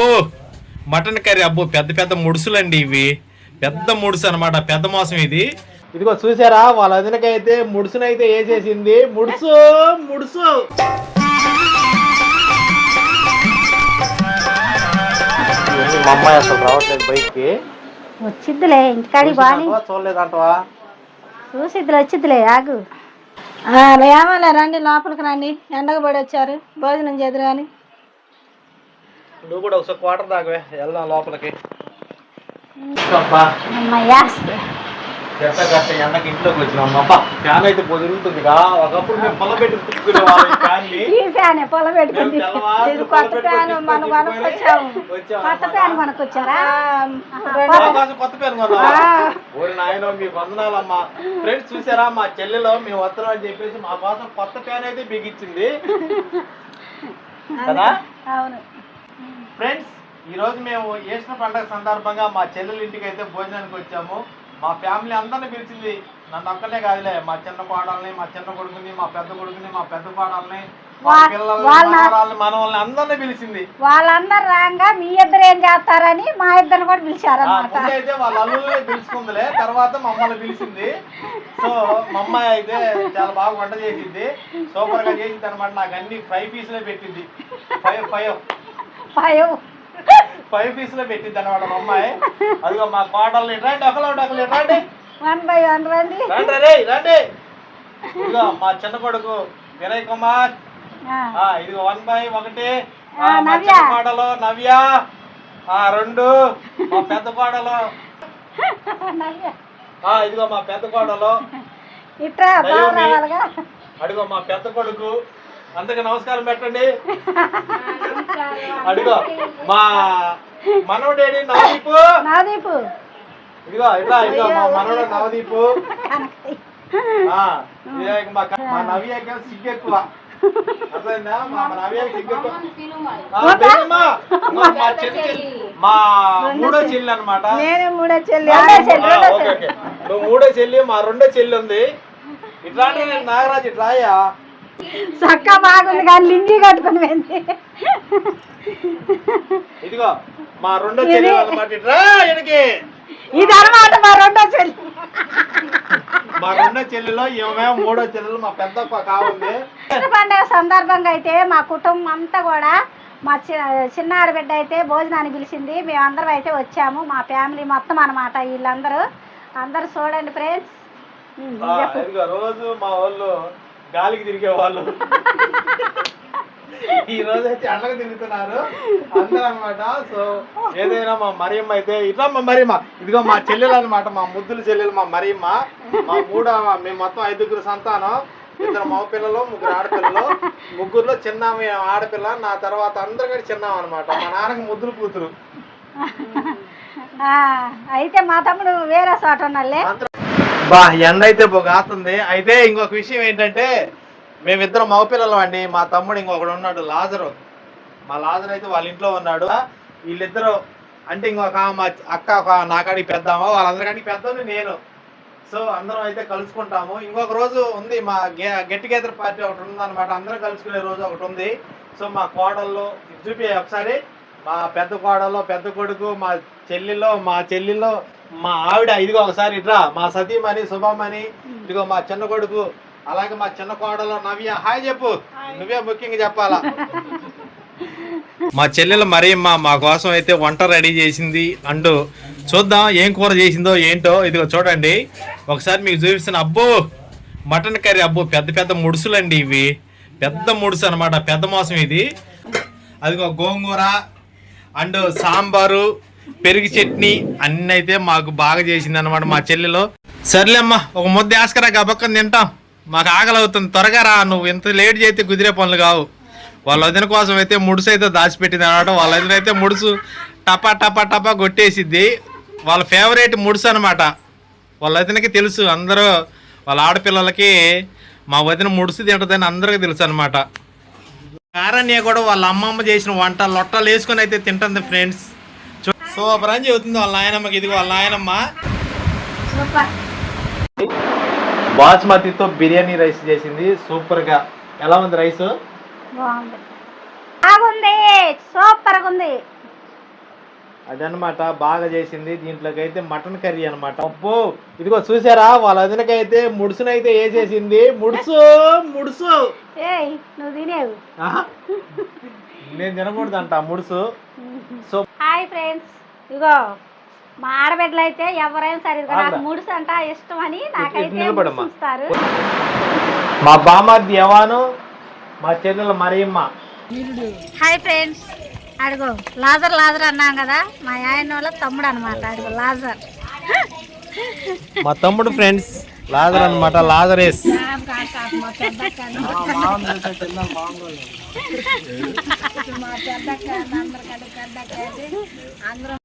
అబ్బో mutton curry అబ్బో పెద్ద పెద్ద ముడుసులండి ఇవి. పెద్ద ముడుసు అన్నమాట పెద్ద మోసం ఇది. ఇదిగో చూసారా వాళ్ళ వదినకైతే ముడుసునైతే వేసేసింది. ముడుసు ముడుసు. మా అమ్మాయి అసలు రావట్లేదు బైక్కి. వచ్చిద్దిలే ఇంటికాడికి బాని చూడలేదంటవా? చూసిద్దిలే వచ్చిద్దిలే ఆగు. ఏమలే రండి లోపలికి రండి. ఎండకు పడి వచ్చారు భోజనం చేదురు కానీ నువ్వు కూడా ఒకసారి క్వార్టర్ దాకా వెళ్దాం లోపలికి. ఎండకి ఇంట్లోకి వచ్చినాం అబ్బా ఫ్యాన్ అయితే పొదుగుతుందిగా ఒకప్పుడు మేము పొల పొల కొత్త ఫ్యాన్ పెట్టుకొని మనం కొనుక్కొచ్చాము. వచ్చాం. కొత్త ఫ్యాన్ కొనుక్కొచ్చారా? అవకాశం కొత్త పేరు కొన్నావా? ఓరి నాయనో మీ వందనాలమ్మా. ఫ్రెండ్స్ చూసారా? మా చెల్లెలో మేము వస్తున్నాం అని చెప్పేసి మా కోసం కొత్త ఫ్యాన్ అయితే బిగించింది. కదా? అవును. ఫ్రెండ్స్ ఈ రోజు మేము ఈస్టర్ పండగ సందర్భంగా మా చెల్లెల ఇంటికి అయితే భోజనానికి వచ్చాము. మా ఫ్యామిలీ అందరిని పిలిచింది నన్ను ఒక్కనే కాదులే మా చిన్న కోడల్ని మా చిన్న కొడుకుని మా పెద్ద కొడుకుని మా పెద్ద కోడల్ని మా వా- పిల్లల్ని వాళ్ళ- మనవరాల్ని మనవల్ని అందరిని పిలిచింది. వాళ్ళందరూ రాగా మీ ఇద్దరు ఏం చేస్తారని మా ఇద్దరు కూడా ముందు అయితే వాళ్ళ అల్లుల్ని పిలుచుకుందిలే తర్వాత మమ్మల్ని పిలిచింది. సో మా అమ్మాయి అయితే చాలా బాగా వంట చేసింది. సూపర్గా చేసింది అనమాట నాకు అన్ని ఫ్రై పీసులే పెట్టింది. ఫైవ్ ఫైవ్ భయం ఫైవ్ పీసులే పెట్టింది అనమాట మా అమ్మాయి. అదిగో మా కోటల్ని రండి ఒకళ్ళు ఒకళ్ళు రండి. వన్ బై వన్ రండి. రండి రే రండి. ఇదిగో మా చిన్న కొడుకు వినయ్ కుమార్. ఇదిగో వన్ బై ఒకటి. మా నవ్య. చిన్న కోడలు నవ్య. ఆ రెండు. మా పెద్ద కోడలు. ఇదిగో మా పెద్ద కోడలు. రావాలిగా. అడిగో మా పెద్ద కొడుకు. అందరికి నమస్కారం పెట్టండి. అడిగో. మా మనవడేడి నవదీపు? నవదీపు. ఇదిగో ఇట్లా ఇదిగో మా మనవడు నవదీపు. మా నవ్యకి సిగ్గు ఎక్కువ మా మూడో చెల్లి. అనమాట నేనే మూడో చెల్లి. మా రెండో చెల్లి ఉంది. ఇట్లా అంటే నేను నాగరాజు ఇట్లాయా చక్క బాగుంది కానీ లింగి కట్టుకుని పోయింది. ఇదిగో మా రెండో చెల్లి ఇట్రా ఇడికి ఇది అనమాట మా రెండో చెల్లి. మా రెండో చెల్లిలో ఏమేమో మూడో చెల్లెలు మా పెద్ద కావుంది. పండుగ సందర్భంగా అయితే మా కుటుంబం అంతా కూడా మా చిన్న ఆడబిడ్డ అయితే భోజనాన్ని పిలిచింది. మేమందరం అయితే వచ్చాము. మా ఫ్యామిలీ మొత్తం అన్నమాట వీళ్ళందరూ. అందరూ చూడండి ఫ్రెండ్స్. రోజు మా వాళ్ళు గాలికి తిరిగే వాళ్ళు. ఈ రోజు అయితే అండగా తిరుగుతున్నారు. అందరూ అనమాట సో ఏదైనా మా మరియమ్మ అయితే ఇట్లా మా మరియమ్మ. ఇదిగో మా చెల్లెలు అనమాట మా ముద్దుల చెల్లెలు మా మరియమ్మ. మా మూడో మేము మొత్తం ఐదుగురు సంతానం. ఇద్దరు మగ పిల్లలు ముగ్గురు ఆడపిల్లలు. ముగ్గురులో చిన్న ఆడపిల్ల. నా తర్వాత అందరు కూడా చిన్న అనమాట మా నాన్నకి ముద్దులు కూతురు. ఆ, అయితే మా తమ్ముడు వేరే చోట ఉన్నాళ్ళే బా ఎండ అయితే పొగాతుంది. అయితే ఇంకొక విషయం ఏంటంటే మేమిద్దరం మగపిల్లలం అండి. మా తమ్ముడు ఇంకొకడు ఉన్నాడు లాజరు. మా లాజర్ అయితే వాళ్ళ ఇంట్లో ఉన్నాడు. వీళ్ళిద్దరు అంటే ఇంకొక మా అక్క ఒక నాకాడికి పెద్దామా? వాళ్ళందరికాడికి పెద్దని నేను. సో అందరం అయితే కలుసుకుంటాము. ఇంకొక రోజు ఉంది మా గెట్ టుగెదర్ పార్టీ ఒకటి ఉందన్నమాట. అందరం కలుసుకునే రోజు ఒకటి ఉంది. సో మా కోడల్లో చూపి ఒకసారి. మా పెద్ద కోడలో పెద్ద కొడుకు మా చెల్లిలో మా చెల్లిలో మా ఆవిడ ఇదిగో ఒకసారి ఇట్రా మా సతీమణి శుభమని ఇదిగో మా చిన్న కొడుకు అలాగే మా చిన్న కోడలో నవ్య. హాయ్ చెప్పు. నువ్వే ముఖ్యంగా చెప్పాలా? మా చెల్లెలు మరియమ్మ మా కోసం అయితే వంట రెడీ చేసింది. అంటూ చూద్దాం ఏం కూర చేసిందో ఏంటో. ఇదిగో చూడండి. ఒకసారి మీకు చూపిస్తున్న అబ్బో మటన్ కర్రీ అబ్బో పెద్ద పెద్ద ముడుసులండి ఇవి. పెద్ద ముడుసు అనమాట పెద్ద మోసం ఇది. అదిగో గోంగూర అండ్ సాంబారు పెరుగు చట్నీ అన్నీ అయితే మాకు బాగా చేసింది అనమాట మా చెల్లెలో. సర్లేమ్మా ఒక ముద్ద ఆస్కరా గబక్కని తింటాం. మాకు ఆకలి అవుతుంది త్వరగా రా నువ్వు ఇంత లేట్ చేస్తే కుదిరే పనులు కావు. వాళ్ళ వదిన కోసం అయితే ముడుసు అయితే దాచిపెట్టింది అనమాట వాళ్ళ వదిన అయితే ముడుసు టపా టపా టపా కొట్టేసిద్ది. వాళ్ళ ఫేవరెట్ ముడుసు అనమాట వాళ్ళ వదినకి తెలుసు అందరూ వాళ్ళ ఆడపిల్లలకి మా వదిన ముడుసు తింటుందని అందరికీ తెలుసు అనమాట కారణ్య కూడా వాళ్ళ అమ్మమ్మ చేసిన వంట లొట్టలు వేసుకొని అయితే తింటుంది ఫ్రెండ్స్ సూపర్ అని చెబుతుంది వాళ్ళ నాయనమ్మకి. ఇది వాళ్ళ నాయనమ్మ. సూపర్ బాస్మతితో బిర్యానీ రైస్ చేసింది. సూపర్గా ఎలా ఉంది రైస్? బాగుంది. ఉంది. అదనమాట బాగా చేసింది. దీంట్లోకి అయితే మటన్ కర్రీ అనమాట అప్పు ఇదిగో చూసారా? వాళ్ళ అదినకైతే ముడుసునైతే వేసేసింది. ముడుసు ముడుసు. ఏయ్ నువ్వు తినేవు. ఆహా. నేను తినకూడదంట ముడుసు. So hi friends. ఇగో మా ఆడబిడ్డలు అయితే ఎవరైనా సరే ఇదిగో నాకు ఆగరా. ముడుసు అంట ఇష్టం అని నాకైతే నిలబడమ్మా. ఇస్తారు మా బామ్మర్ది యవాను మా చెల్లెలు మరియమ్మ. Hi friends. అడుగు లాజర్ లాజర్ అన్నాం కదా మా ఆయన వాళ్ళ తమ్ముడు అనమాట అడుగు లాజర్. మా తమ్ముడు ఫ్రెండ్స్ లాజర్ అనమాట లాజరేస్. అందరూ